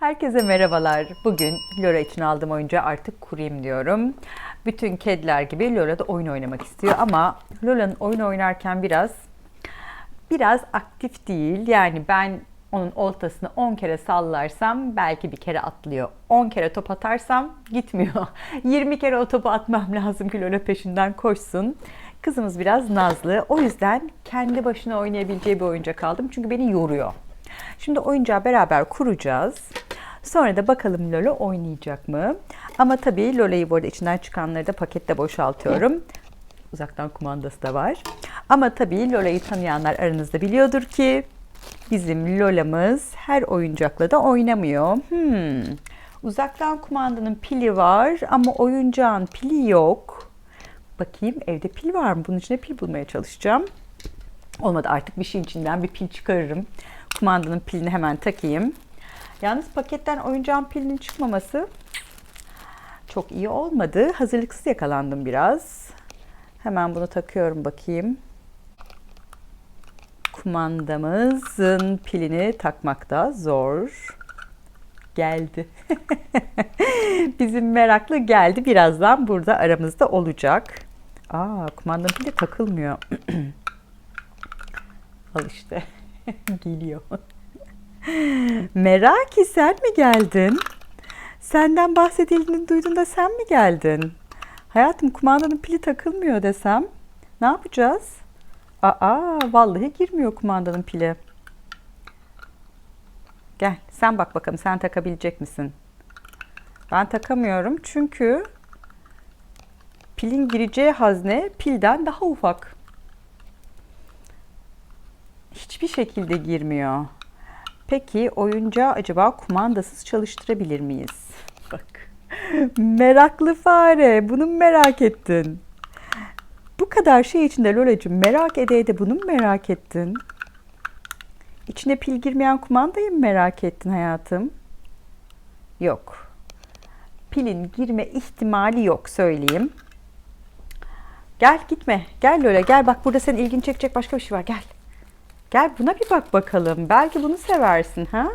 Herkese merhabalar. Bugün Lora için aldığım oyuncağı artık kurayım diyorum. Bütün kediler gibi Lola da oyun oynamak istiyor ama Lola'nın oyun oynarken biraz biraz aktif değil. Yani ben onun oltasını 10 kere sallarsam belki bir kere atlıyor. 10 kere top atarsam gitmiyor. 20 kere o topu atmam lazım ki Lola peşinden koşsun. Kızımız biraz nazlı. O yüzden kendi başına oynayabileceği bir oyuncak aldım. Çünkü beni yoruyor. Şimdi oyuncağı beraber kuracağız. Sonra da bakalım Lola oynayacak mı? Ama tabii Lola'yı bu arada içinden çıkanları da pakette boşaltıyorum. Uzaktan kumandası da var. Ama tabii Lola'yı tanıyanlar aranızda biliyordur ki bizim Lola'mız her oyuncakla da oynamıyor. Hmm. Uzaktan kumandanın pili var ama oyuncağın pili yok. Bakayım evde pil var mı? Bunun içine pil bulmaya çalışacağım. Olmadı artık bir şeyin içinden bir pil çıkarırım. Kumandanın pilini hemen takayım. Yalnız paketten oyuncağın pilinin çıkmaması çok iyi olmadı. Hazırlıksız yakalandım biraz. Hemen bunu takıyorum bakayım. Kumandamızın pilini takmakta zor. Geldi. Bizim meraklı geldi. Birazdan burada aramızda olacak. Aa, kumandanın pili takılmıyor. Al işte. Geliyor. Meraki sen mi geldin? Senden bahsedildiğini duyduğunda sen mi geldin? Hayatım kumandanın pili takılmıyor desem. Ne yapacağız? Aa vallahi girmiyor kumandanın pili. Gel sen bak bakalım sen takabilecek misin? Ben takamıyorum çünkü pilin gireceği hazne pilden daha ufak. Hiçbir şekilde girmiyor. Peki oyuncağı acaba kumandasız çalıştırabilir miyiz? Bak. Meraklı fare. Bunu merak ettin? Bu kadar şey içinde Lolacığım merak ede ede bunu mu merak ettin? İçine pil girmeyen kumandayı mı merak ettin hayatım? Yok. Pilin girme ihtimali yok söyleyeyim. Gel gitme. Gel Lola gel bak burada senin ilgini çekecek başka bir şey var gel. Gel buna bir bak bakalım. Belki bunu seversin ha?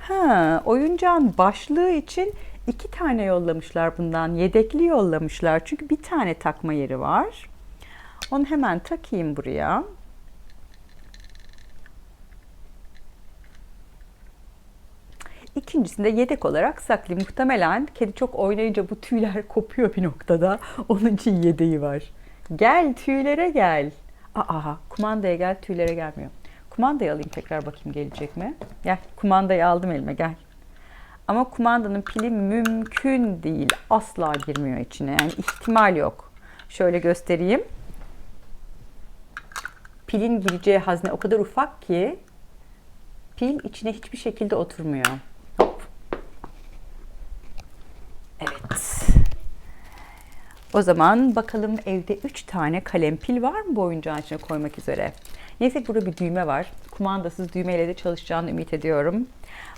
Ha, oyuncağın başlığı için iki tane yollamışlar bundan. Yedekli yollamışlar. Çünkü bir tane takma yeri var. Onu hemen takayım buraya. İkincisinde yedek olarak saklayayım. Muhtemelen kedi çok oynayınca bu tüyler kopuyor bir noktada. Onun için yedeği var. Gel tüylere gel. Aa, kumandaya gel, tüylere gelmiyor. Kumandayı alayım tekrar bakayım gelecek mi? Gel, kumandayı aldım elime gel. Ama kumandanın pili mümkün değil. Asla girmiyor içine. Yani ihtimal yok. Şöyle göstereyim. Pilin gireceği hazne o kadar ufak ki pil içine hiçbir şekilde oturmuyor. Hop. Evet. O zaman bakalım evde 3 tane kalem pil var mı bu oyuncağın içine koymak üzere? Neyse burada bir düğme var. Kumandasız düğmeyle de çalışacağını ümit ediyorum.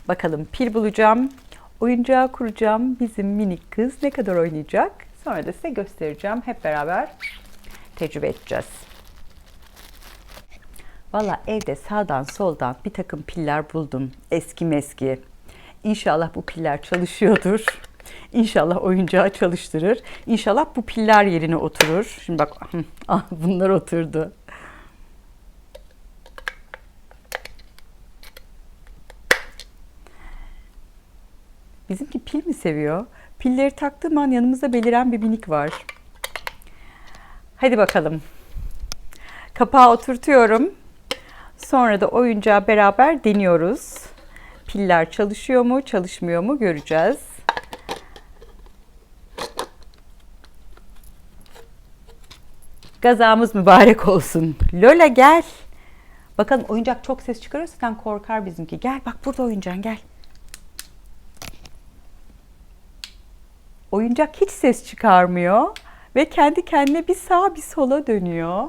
Bakalım pil bulacağım. Oyuncağı kuracağım. Bizim minik kız ne kadar oynayacak? Sonra da size göstereceğim. Hep beraber tecrübe edeceğiz. Valla evde sağdan soldan bir takım piller buldum. Eski meski. İnşallah bu piller çalışıyordur. İnşallah oyuncağı çalıştırır. İnşallah bu piller yerine oturur. Şimdi bak ah, bunlar oturdu. Bizimki pil mi seviyor? Pilleri taktığım an yanımızda beliren bir minik var. Hadi bakalım. Kapağı oturtuyorum. Sonra da oyuncağı beraber deniyoruz. Piller çalışıyor mu, çalışmıyor mu göreceğiz. Gazamız mübarek olsun. Lola gel. Bakalım oyuncak çok ses çıkarıyorsa sen korkar bizimki. Gel bak burada oyuncağın gel. Oyuncak hiç ses çıkarmıyor ve kendi kendine bir sağa bir sola dönüyor.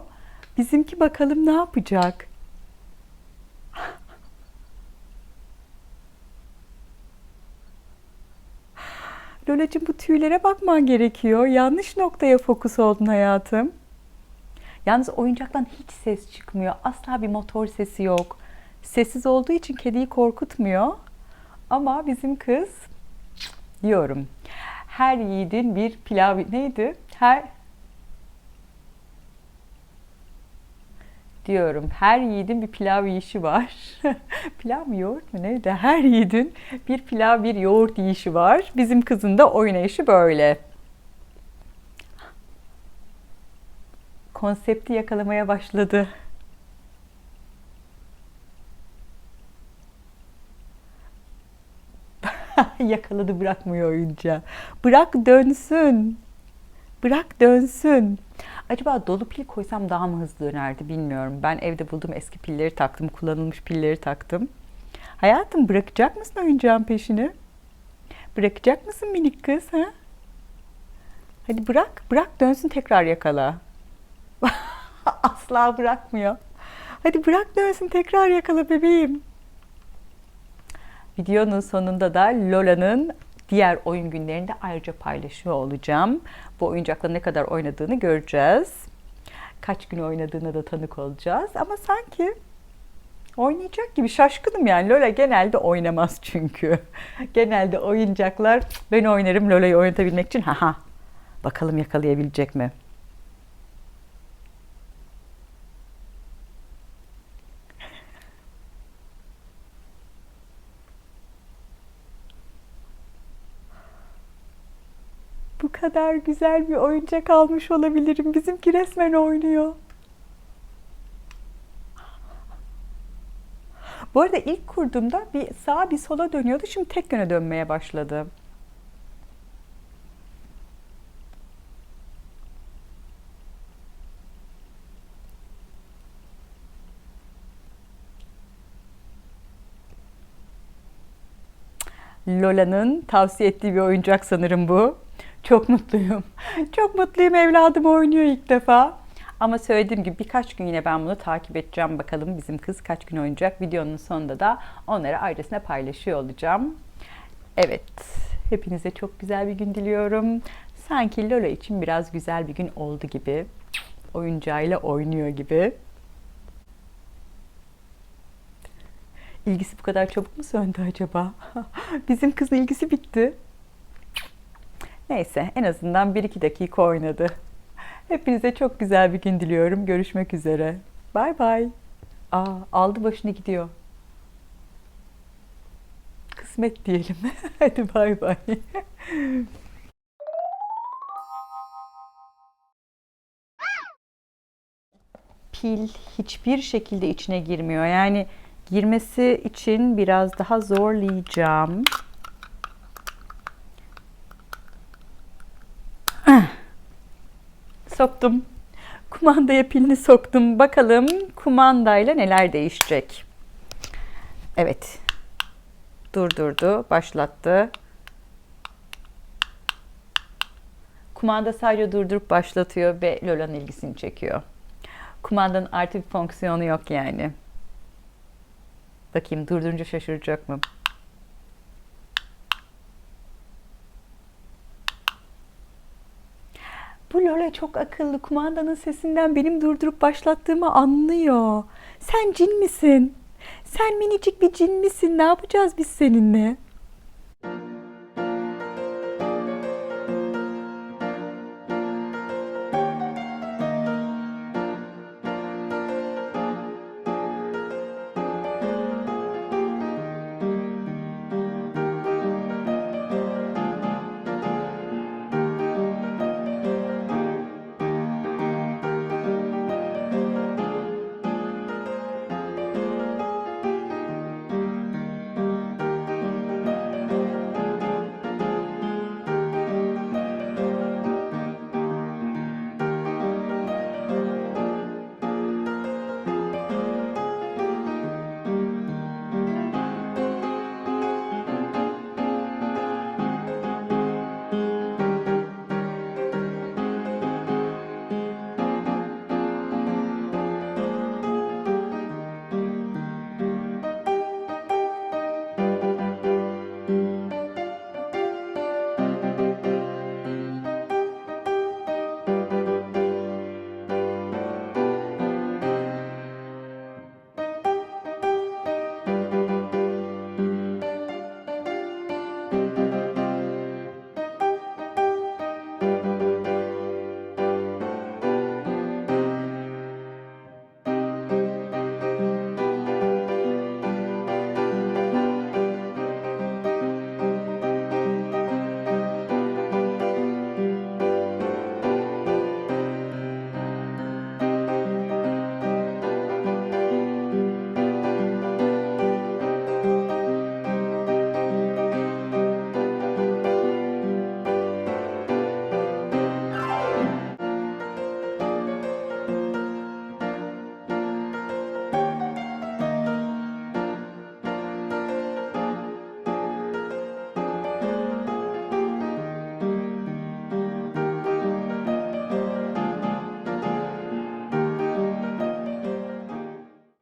Bizimki bakalım ne yapacak? Lolacığım bu tüylere bakman gerekiyor. Yanlış noktaya fokus oldun hayatım. Yalnız oyuncaktan hiç ses çıkmıyor. Asla bir motor sesi yok. Sessiz olduğu için kediyi korkutmuyor. Ama bizim kız diyorum. Her yiğidin bir pilav neydi? Her diyorum. Her yiğidin bir pilav yiyişi var. pilav mı yoğurt mu neydi? Her yiğidin bir pilav bir yoğurt yiyişi var. Bizim kızın da oynayışı böyle. Konsepti yakalamaya başladı. Yakaladı bırakmıyor oyuncağı. Bırak dönsün. Bırak dönsün. Acaba dolu pil koysam daha mı hızlı dönerdi bilmiyorum. Ben evde bulduğum eski pilleri taktım. Kullanılmış pilleri taktım. Hayatım bırakacak mısın oyuncağın peşini? Bırakacak mısın minik kız? Ha? Hadi bırak. Bırak dönsün tekrar yakala. Asla bırakmıyor. Hadi bırak dönsün tekrar yakala bebeğim. Videonun sonunda da Lola'nın diğer oyun günlerinde ayrıca paylaşıyor olacağım. Bu oyuncakla ne kadar oynadığını göreceğiz. Kaç gün oynadığına da tanık olacağız. Ama sanki oynayacak gibi şaşkınım yani. Lola genelde oynamaz çünkü. genelde oyuncaklar ben oynarım Lola'yı oynatabilmek için. Haha. Bakalım yakalayabilecek mi? Kadar güzel bir oyuncak almış olabilirim. Bizimki resmen oynuyor. Bu arada ilk kurduğumda bir sağa bir sola dönüyordu. Şimdi tek yöne dönmeye başladı. Lola'nın tavsiye ettiği bir oyuncak sanırım bu. Çok mutluyum. Çok mutluyum evladım oynuyor ilk defa. Ama söylediğim gibi birkaç gün yine ben bunu takip edeceğim. Bakalım bizim kız kaç gün oynayacak. Videonun sonunda da onları ayrısına paylaşıyor olacağım. Evet, hepinize çok güzel bir gün diliyorum. Sanki Lola için biraz güzel bir gün oldu gibi. Oyuncağıyla oynuyor gibi. İlgisi bu kadar çabuk mu söndü acaba? Bizim kızın ilgisi bitti. Neyse en azından 1-2 dakika oynadı. Hepinize çok güzel bir gün diliyorum. Görüşmek üzere. Bay bay. Aa, aldı başını gidiyor. Kısmet diyelim. Hadi bay bay. Pil hiçbir şekilde içine girmiyor. Yani girmesi için biraz daha zorlayacağım. Soktum. Kumandaya pilini soktum. Bakalım kumandayla neler değişecek. Evet. Durdurdu, başlattı. Kumanda sadece durdurup başlatıyor ve Lola'nın ilgisini çekiyor. Kumandanın artık fonksiyonu yok yani. Bakayım durdurunca şaşıracak mı? Bu Lola çok akıllı. Kumandanın sesinden benim durdurup başlattığımı anlıyor. Sen cin misin? Sen minicik bir cin misin? Ne yapacağız biz seninle?